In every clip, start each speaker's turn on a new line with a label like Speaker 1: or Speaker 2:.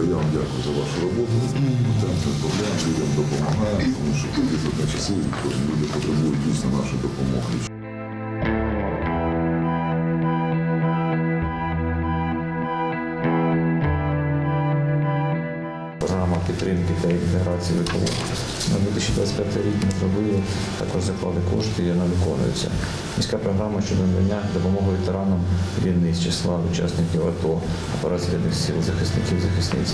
Speaker 1: вам дякую за вашу роботу. Там проблем людям допомагаємо, тому що такі часи коли люди потребують дійсно нашої допомоги.
Speaker 2: Підтримки та інтеграції ВПО на 2025 рік ми зробили, також заклали кошти і вона виконується. Міська програма щодо надання допомоги ветеранам війни з числа учасників АТО, операційних сил, захисників, захисниць.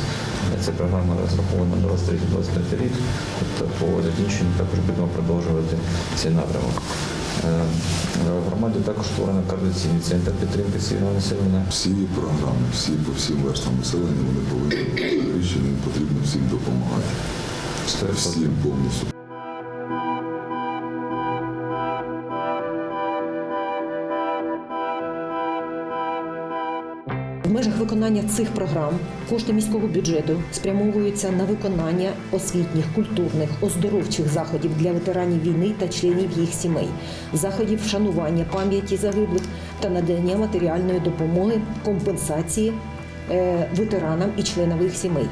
Speaker 2: Ця програма розрахована на 23-25 рік. Тобто по закінченню також будемо продовжувати цей напрямок. Е, В громаді також створено координаційний центр підтримки цивільного населення.
Speaker 1: Всі програми, всі по всім верствам населення, вони повинні бути рішення, потрібно всім допомагати. Всім повністю.
Speaker 3: В межах виконання цих програм кошти міського бюджету спрямовуються на виконання освітніх, культурних, оздоровчих заходів для ветеранів війни та членів їх сімей, заходів вшанування пам'яті загиблих та надання матеріальної допомоги, компенсації е, ветеранам і членам їх сімей.